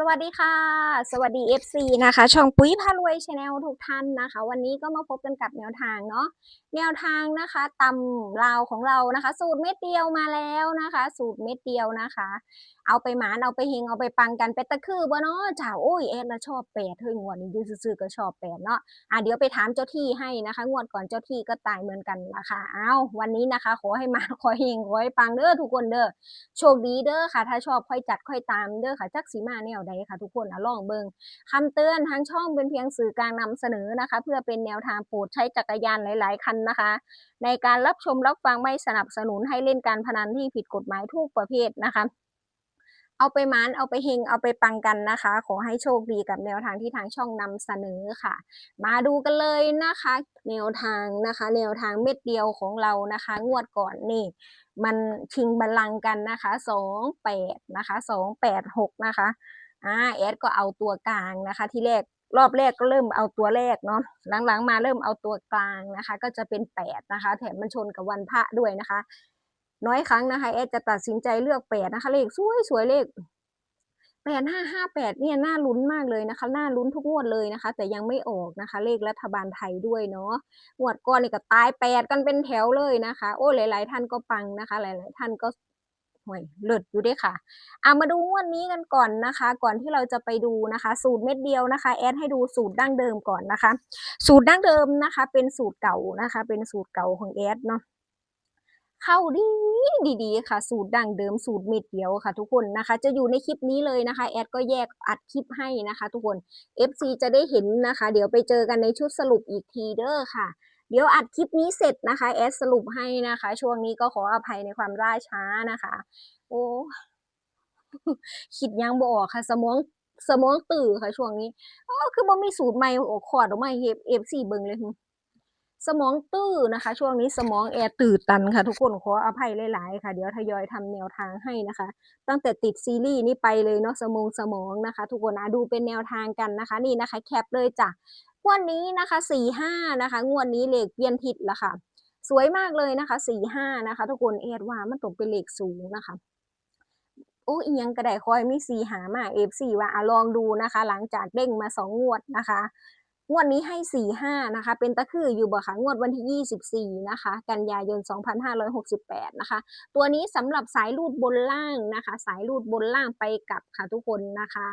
สวัสดีค่ะ สวัสดี FC นะคะ ช่องปุ๋ยพารวยชาแนลทุกท่านนะคะ วันนี้ก็มาพบกันกับแนวทางเนาะแนวทางนะคะตำลาวของเรานะคะ สูตรเม็ดเดียวมาแล้วนะคะ สูตรเม็ดเดียวนะคะ เอาไปหมานเอาไปเฮงเอาไปปังกันเป็ดตะคือบ่เนาะจ้าโอ้ยแอดละชอบแปดเฮ้ยงวดนี้ยูซื่อๆก็ชอบแปดเนาะอะเดี๋ยวไปถามเจ้าที่ให้นะคะ งวดก่อนเจ้าที่ก็ตายเหมือนกันนะคะเอาวันนี้นะคะ ขอให้มาขอเฮงขอให้ปังเด้อทุกคนเด้อโชคดีเด้อค่ะ ถ้าชอบค่อยจัดค่อยตามเด้อค่ะจักสีมาแนวใดค่ะ ทุกคนอะลองเบิงคำเตือนทางช่องเป็นเพียงสื่อกลางนำเสนอนะคะ เพื่อเป็นแนวทางโปรดใช้จักรยานหลาย ๆ คันนะคะ ในการรับชมรับฟังไม่สนับสนุนให้เล่นการพนันที่ผิดกฎหมายทุกประเภทนะคะ เอาไปหมานเอาไปเฮงเอาไปปังกันนะคะ ขอให้โชคดีกับแนวทางที่ทางช่องนำเสนอค่ะ มาดูกันเลยนะคะ แนวทางนะคะ แนวทางเม็ดเดียวของเรานะคะ งวดก่อนนี่มันชิงบัลลังก์กันนะคะสองแปดนะคะสองแปดหกนะคะอ่าแอดก็เอาตัวกลางนะคะ ที่แรกรอบแรกก็เริ่มเอาตัวแรกเนาะหลังๆ มาเริ่มเอาตัวกลางนะคะ ก็จะเป็นแปดนะคะ แถมมันชนกับวันพระด้วยนะคะ น้อยครั้งนะคะแอดจะตัดสินใจเลือกแปดนะคะ เลขสวยสวยเลขแปดห้าห้าแปดเนี่ยน่าลุ้นมากเลยนะคะน่าลุ้นทุกงวดเลยนะคะ แต่ยังไม่ออกนะคะ เลขรัฐบาลไทยด้วยเนาะงวดก่อนนี่ก็ตายแปดกันเป็นแถวเลยนะคะ โอ้หลาย ๆ ท่านก็ปังนะคะ หลาย ๆ ท่านก็ห่วยเลิศอยู่ด้วยค่ะเอามาดูงวดนี้กันก่อนนะคะ ก่อนที่เราจะไปดูนะคะ สูตรเม็ดเดียวนะคะแอดให้ดูสูตรดั้งเดิมก่อนนะคะ สูตรดั้งเดิมนะคะ เป็นสูตรเก่านะคะ เป็นสูตรเก่าของแอดเนาะ เข้าดีดีๆค่ะ สูตรดั้งเดิมสูตรเม็ดเดียวค่ะ ทุกคนนะคะ จะอยู่ในคลิปนี้เลยนะคะแอดก็แยกอัดคลิปให้นะคะ ทุกคน FC จะได้เห็นนะคะ เดี๋ยวไปเจอกันในชุดสรุปอีกทีเด้อค่ะ เดี๋ยวอัดคลิปนี้เสร็จนะคะแอดสรุปให้นะคะ ช่วงนี้ก็ขออภัยในความล่าช้านะคะ โอ้คิดยังบออกค่ะ สมองสมองตื่อค่ะ ช่วงนี้อ๋อคือบ่มีสูตรใหม่โอ้ขอดออกมาให้เอฟซีเบิ่งเลย สมองตื้อนะคะ ช่วงนี้สมองแอร์ตื่นตันค่ะ ทุกคนขออภัยหลายๆค่ะ เดี๋ยวทยอยทำแนวทางให้นะคะ ตั้งแต่ติดซีรีส์นี้ไปเลยเนาะสมองสมองนะคะ ทุกคนนะดูเป็นแนวทางกันนะคะ นี่นะคะแคปเลยจ้ะงวดนี้นะคะสี่ห้านะคะงวดนี้เลขเปลี่ยนทิศละค่ะ สวยมากเลยนะคะสี่ห้านะคะ ทุกคนแอดว่ามันตกเป็นเลขสูงนะคะโอ้อียังก็ไดคอยมีสีหามาเอฟซีว่าลองดูนะคะ หลังจากเด้งมาสองงวดนะคะ งวดนี้ให้สี่ห้านะคะ เป็นตะคืออยู่บ่คะงวดวันที่ยี่สิบสี่นะคะ กันยายนสองพันห้าร้อยหกสิบแปดนะคะ ตัวนี้สำหรับสายรูดบนล่างนะคะ สายรูดบนล่างไปกลับค่ะทุกคนนะคะ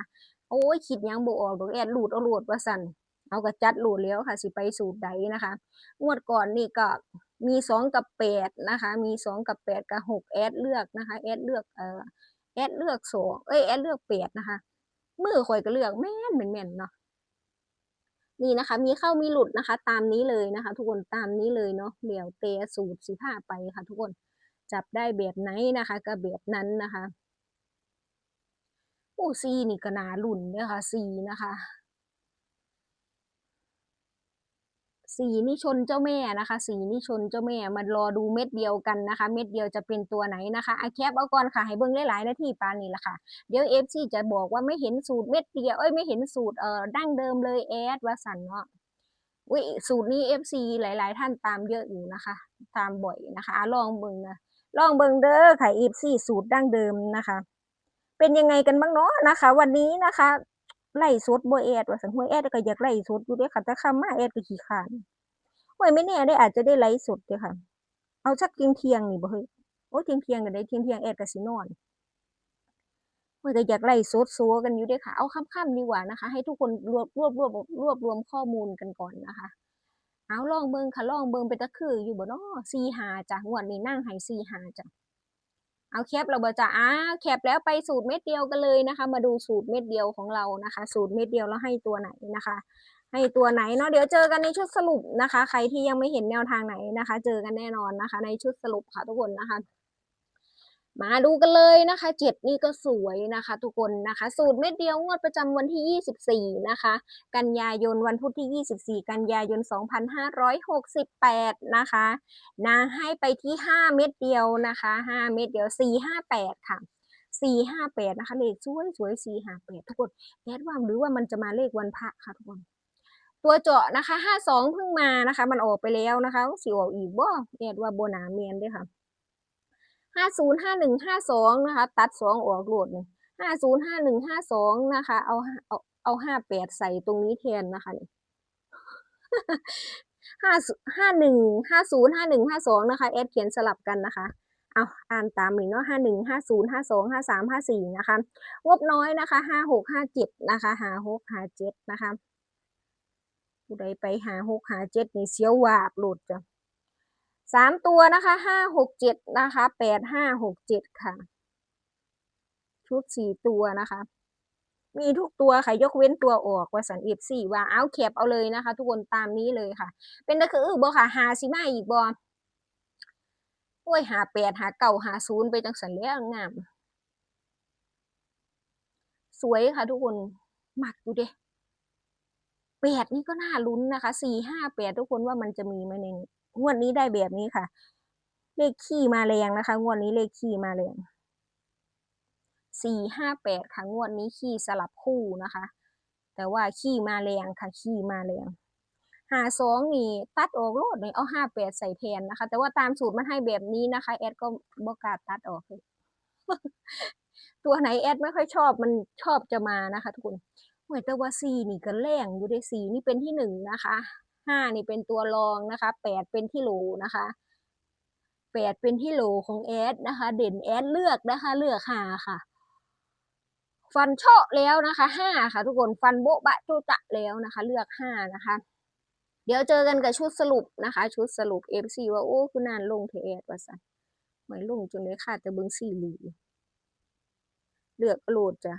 โอ้ยคิดยังบ่ออกดอกแอดรูดเอารูดว่าสันเอากระจัดรูดแล้วค่ะ สิไปสูตรใดนะคะ งวดก่อนนี่ก็มีสองกับแปดนะคะ มีสองกับแปดกับหกแอดเลือกนะคะ แอดเลือก เอ่อ แอดเลือกสองเอ้ย แอดเลือกแปดนะคะ มือข่อยก็เลือกแม่นเหมือนแม่นเนาะ นี่นะคะ มีเข้ามีหลุดนะคะ ตามนี้เลยนะคะ ทุกคนตามนี้เลยเนาะเหลียวเตะสูตรสีผ้าไปค่ะ ทุกคนจับได้แบบไหนนะคะ ก็แบบนั้นนะคะโอ้ซีนี่ก็นาหลุ่นเด้อค่ะซีนะคะ สีนี่ชนเจ้าแม่นะคะ สีนี่ชนเจ้าแม่มารอดูเม็ดเดียวกันนะคะ เม็ดเดียวจะเป็นตัวไหนนะคะอาแคปเอาก่อนค่ะให้เบิ่งหลายๆนาทีปานนี้ละค่ะ เดี๋ยวเอฟซีจะบอกว่าไม่เห็นสูตรเม็ดเดียวเอ้ยไม่เห็นสูตรเอ่อดั้งเดิมเลยแอดว่าสันเนาะวิสูตรนี้เอฟซีหลาย ๆ ท่านตามเยอะอยู่นะคะ ตามบ่อยนะคะอะลองเบิ่งนะลองเบิ่งเด้อค่ะเอฟซีสูตรดั้งเดิมนะคะ เป็นยังไงกันบ้างเนาะนะคะ วันนี้นะคะ ไล่สดบ่แอดว่าสันห้วยแอดก็อยากไล่สดอยู่ด้อค่ะแต่คำมาแอดก็ขี้คร้านห้วยไม่แน่ได้อาจจะได้ไลฟ์สดด้อค่ะ เอาสักเที่ยงเที่ยงนี่บ่เฮ้ยโอ้เที่ยงเที่ยงก็ได้เที่ยงเที่ยงแอดก็สินอนมันก็อยากไล่โซดซัวกันอยู่ด้วยค่ะ เอาค่ำๆดีกว่านะคะ ให้ทุกคนรวบรวบรวบรวบรวมข้อมูลกันก่อนนะคะเอาลองเบิงค่ะลองเบิงเป็นตะคืออยู่บ่เนาะซีหาจ้ะงวดนี้นั่งให้ซีหาจ้ะ เอาแคบเราบจะอ้าแคบแล้วไปสูตรเม็ดเดียวกันเลยนะคะ มาดูสูตรเม็ดเดียวของเรานะคะ สูตรเม็ดเดียวแล้วให้ตัวไหนนะคะ ให้ตัวไหนเนาะเดี๋ยวเจอกันในชุดสรุปนะคะ ใครที่ยังไม่เห็นแนวทางไหนนะคะ เจอกันแน่นอนนะคะ ในชุดสรุปค่ะทุกคนนะคะ มาดูกันเลยนะคะเจ็ดนี่ก็สวยนะคะ ทุกคนนะคะ สูตรเม็ดเดียวงวดประจำวันที่ 24 นะคะ กันยายนวันพุธที่ 24 กันยายน 2568 นะคะนะให้ไปที่ 5 เม็ดเดียวนะคะ 5 เม็ดเดียว 458 ค่ะ458นะคะเลขสวยสวย458ทุกคนแอดว่าหรือว่ามันจะมาเลขวันพระค่ะทุกคน ตัวเจาะนะคะ52เพิ่งมานะคะ มันออกไปแล้วนะคะสิออกอีกบ่แอดว่าโบนาเมียนด้วยค่ะ ห้าศูนย์ห้าหนึ่งห้าสองนะคะ ตัดสองออกโหลดนี่ห้าศูนย์ห้าหนึ่งห้าสองนะคะ เอาเอาเอาห้าแปดใส่ตรงนี้แทนนะคะนี่ห้าห้าหนึ่งห้าศูนย์ห้าหนึ่งห้าสองนะคะแอดเขียนสลับกันนะคะเอาอ่านตามนี้เนาะห้าหนึ่งห้าศูนย์ห้าสองห้าสามห้าสี่นะคะงบน้อยนะคะห้าหกห้าเจ็ดนะคะหาหกหาเจ็ดนะคะผู้ใดไปหาหกหาเจ็ดนี่เสียววาบหลุดจ้ะ สามตัวนะคะห้าหกเจ็ดนะคะแปดห้าหกเจ็ดค่ะ ชุดสี่ตัวนะคะ มีทุกตัวค่ะยกเว้นตัวออกว่าสันเอฟสี่ว่าเอาแคบเอาเลยนะคะ ทุกคนตามนี้เลยค่ะ เป็นก็คือบ่ค่ะหาสิมาอีกบ่โอ้ยหาแปดหาเก่าหาศูนย์ไปจังสันแล้วงาม สวยค่ะทุกคนหมักดูเด้แปดนี่ก็น่าลุ้นนะคะสี่ห้าแปดทุกคนว่ามันจะมีไหมในนี้ งวดนี้ได้แบบนี้ค่ะ เลขขี้มาแรงนะคะ งวดนี้เลขขี้มาแรงสี่ห้าแปดค่ะ งวดนี้ขี้สลับคู่นะคะ แต่ว่าขี้มาแรงค่ะ ขี้มาแรงหาสองนี่ตัดออกโลดเลยเอาห้าแปดใส่แทนนะคะ แต่ว่าตามสูตรมันให้แบบนี้นะคะ แอดก็บอกล้าตัดออกเลยตัวไหนแอดไม่ค่อยชอบมันชอบจะมานะคะ ทุกคนเหมือนแต่ว่าซีนี่ก็แรงอยู่ในสีนี่เป็นที่หนึ่งนะคะ ห้านี่เป็นตัวรองนะคะแปดเป็นที่โหลนะคะแปดเป็นที่โหลของแอดนะคะ เด่นแอดเลือกนะคะ เลือกหาค่ะ ฟันเชาะแล้วนะคะห้าค่ะ ทุกคนฟันโบ๊ะบะจุจะแล้วนะคะ เลือกห้านะคะ เดี๋ยวเจอกันกับชุดสรุปนะคะ ชุดสรุปเอฟซีว่าโอ้คุณนานลงเทแอดว่าสันเหมือนลงจนเลยค่ะแต่เบิ้งสี่หลีเลือกโหลดจ้ะ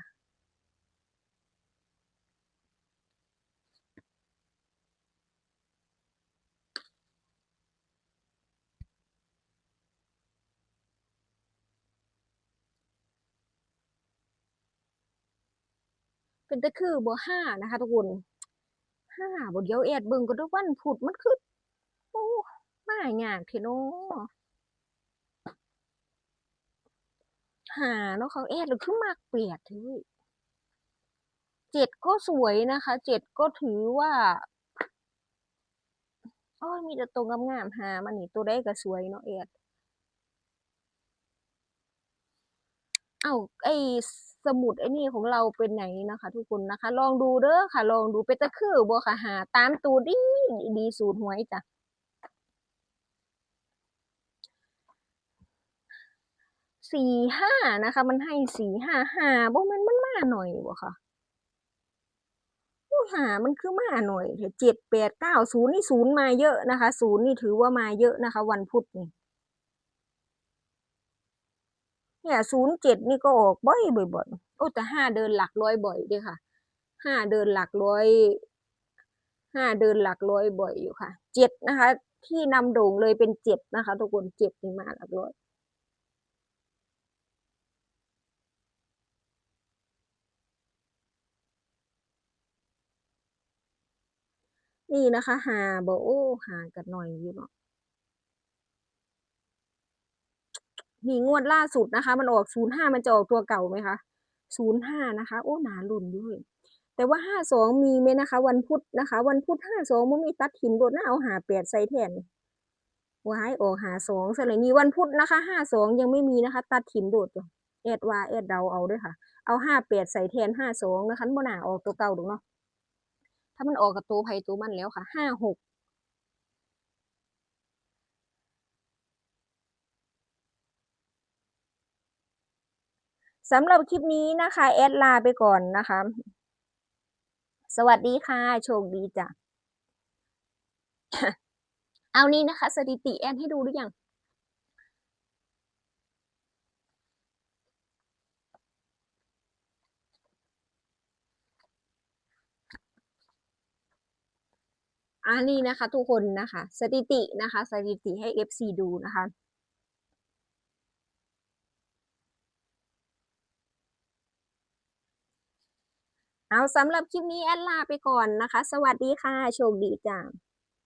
เป็นตะคือบ่ห้านะคะทุกคนห้าบ่เดียวแอดเบิ่งก็ทุกวันพุธมันคือโอ้มายากเทโนหาเนาะเขาแอดหรือคือมากเปียดเฮ้ยเจ็ดก็สวยนะคะ เจ็ดก็ถือว่าโอ้ยมีแต่ตัวงามๆหามันนี่ตัวได้ก็สวยเนาะแอดเอ้าไอ้ สมุดไอ้นี่ของเราเป็นไหนนะคะ ทุกคนนะคะ ลองดูเด้อค่ะ ลองดูเป็นตะคือบ่ค่ะหา ตามตัวดีดีสูตรหวยจ้ะสี่ห้านะคะ มันให้สี่ห้าห้าบ่มันมันมาหน่อยบ่ค่ะหามันคือมาหน่อยเจ็ดแปดเก้าศูนย์นี่ศูนย์มาเยอะนะคะศูนย์นี่ถือว่ามาเยอะนะคะ วันพุธนี่ เนี่ยศูนย์เจ็ดนี่ก็ออกบ่อยบ่อยๆโอ้แต่ห้าเดินหลักร้อยบ่อยด้วยค่ะห้าเดินหลักร้อยห้าเดินหลักร้อยบ่อยอยู่ค่ะเจ็ดนะคะ ที่นำโด่งเลยเป็นเจ็ดนะคะ ทุกคนเจ็ดนี่มาหลักร้อยนี่นะคะหาบ่โอ้หากันหน่อยอยู่เนาะ นี่งวดล่าสุดนะคะ มันออกศูนย์ห้ามันจะออกตัวเก่าไหมคะศูนย์ห้านะคะ โอ้หนาลุ่นด้วย แต่ว่าห้าสองมีไหมนะคะ วันพุธนะคะ วันพุธห้าสองมันมีตัดถิ่มโดดน่าเอาหาแปดใส่แทนว้ายออกหาสองสเลยนี่วันพุธนะคะห้าสองยังไม่มีนะคะ ตัดถิ่มโดดอยู่แอดว่าแอดเดาเอาด้วยค่ะ เอาห้าแปดใส่แทนห้าสองนะคะมันหนาออกตัวเก่าดูเนาะถ้ามันออกกับตัวไผ่ตัวมันแล้วค่ะห้าหก สำหรับคลิปนี้นะคะ แอดลาไปก่อนนะคะ สวัสดีค่ะ โชคดีจ้ะ เอานี้นะคะ สถิติแอดให้ดูหรือยังอันนี้นะคะ ทุกคนนะคะ สถิตินะคะ สถิติให้ FC ดูนะคะ เอาสำหรับคลิปนี้แอดลาไปก่อนนะคะ สวัสดีค่ะ โชคดีจ้า